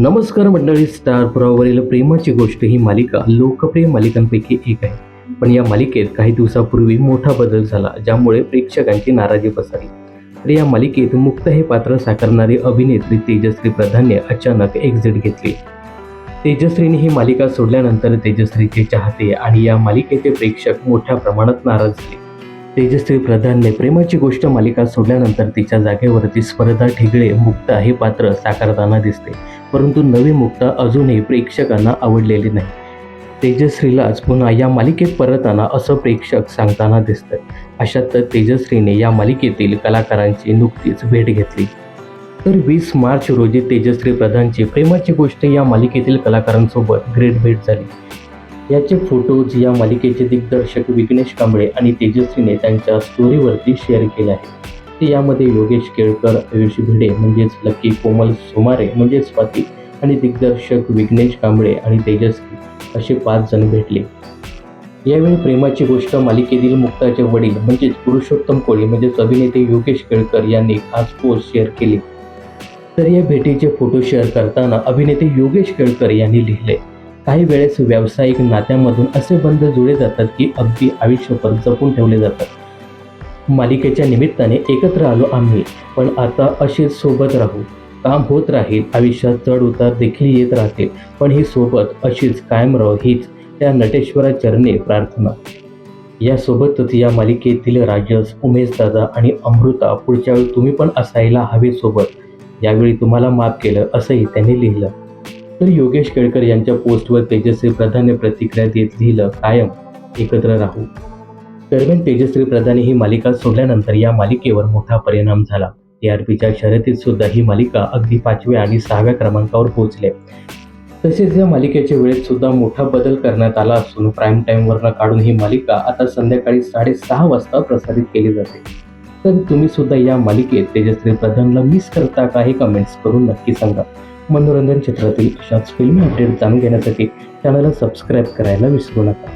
नमस्कार मंडळी स्टार पुरावरील प्रेमाची गोष्ट ही मालिका लोकप्रिय मालिकांपैकी एक आहे. पण या मालिकेत काही दिवसापूर्वी मोठा बदल झाला ज्यामुळे प्रेक्षकांची नाराजी पसरली. तर या मालिकेत मुक्त हे पात्र साकारणारी अभिनेत्री तेजश्री प्रधानने अचानक एक्झिट घेतली. तेजश्रीने ही मालिका सोडल्यानंतर तेजश्रीचे चाहते आणि या मालिकेचे प्रेक्षक मोठ्या प्रमाणात नाराज झाले. तेजश्री प्रधानने प्रेमाची गोष्ट मालिका सोडल्यानंतर तिच्या जागेवरती स्पर्धा ठिगळे मुक्ता हे पात्र साकारताना दिसते. परंतु नवी मुक्ता अजूनही प्रेक्षकांना आवडलेली नाही. तेजश्रीलाच पुन्हा या मालिकेत परत आणा असं प्रेक्षक सांगताना दिसतं अशात तर तेजश्रीने या मालिकेतील कलाकारांची नुकतीच भेट घेतली. तर वीस मार्च रोजी तेजश्री प्रधानची प्रेमाची गोष्ट या मालिकेतील कलाकारांसोबत ग्रेट भेट झाली. याचे फोटोज या मालिकेचे दिग्दर्शक विघ्नेश कांबळे आणि तेजस्वीने त्यांच्या स्टोरीवरती शेअर केले आहे. ते यामध्ये योगेश केळकर आयुष भिडे म्हणजेच लक्की कोमल सोमारे म्हणजेच स्वाती आणि दिग्दर्शक विघ्नेश कांबळे आणि तेजस्वी असे पाच जण भेटले. यावेळी प्रेमाची गोष्ट मालिकेतील मुक्ताचे वडील म्हणजेच पुरुषोत्तम कोळी म्हणजेच अभिनेते योगेश केळकर यांनी खास पोस्ट शेअर केली. तर या भेटीचे फोटो शेअर करताना अभिनेते योगेश केळकर यांनी लिहिले. काही वेळेस व्यावसायिक नात्यामधून असे बंध जुळे जातात की अगदी आयुष्यभर जपून ठेवले जातात. मालिकेच्या निमित्ताने एकत्र आलो आम्ही पण आता असेच सोबत राहू. काम होत राहील आयुष्यात चढ उतार देखील येत राहतील पण ही सोबत अशीच कायम राहो हीच त्या नटेश्वरा चरणे प्रार्थना. यासोबतच या मालिकेतील राजस उमेश दादा आणि अमृता पुढच्या वेळी तुम्ही पण असायला हवे सोबत. यावेळी तुम्हाला माफ केलं असंही त्यांनी लिहिलं. तर योगेश केळकर यांच्या पोस्टवर तेजस्वी प्रधानने प्रतिक्रिया देत लिहिलं कायम एकत्र राहू. दरम्यान तेजस्वी प्रधाने ही मालिका सोडल्यानंतर या मालिकेवर मोठा परिणाम झाला. टीआरपीच्या शर्यतीत सुद्धा ही मालिका अगदी पाचव्या आणि सहाव्या क्रमांकावर पोहोचले. तसेच या मालिकेच्या वेळेत सुद्धा मोठा बदल करण्यात आला असून प्राईम टाईमवरनं काढून ही मालिका आता संध्याकाळी साडेसहा वाजता प्रसारित केली जाते. तर तुम्ही सुद्धा या मालिकेत तेजश्री प्रधानला मिस करता का हे कमेंट्स करून नक्की सांगा. मनोरंजन क्षेत्रातील अशाच फिल्मी अपडेट जाणून घेण्यासाठी चॅनलला सबस्क्राईब करायला विसरू नका.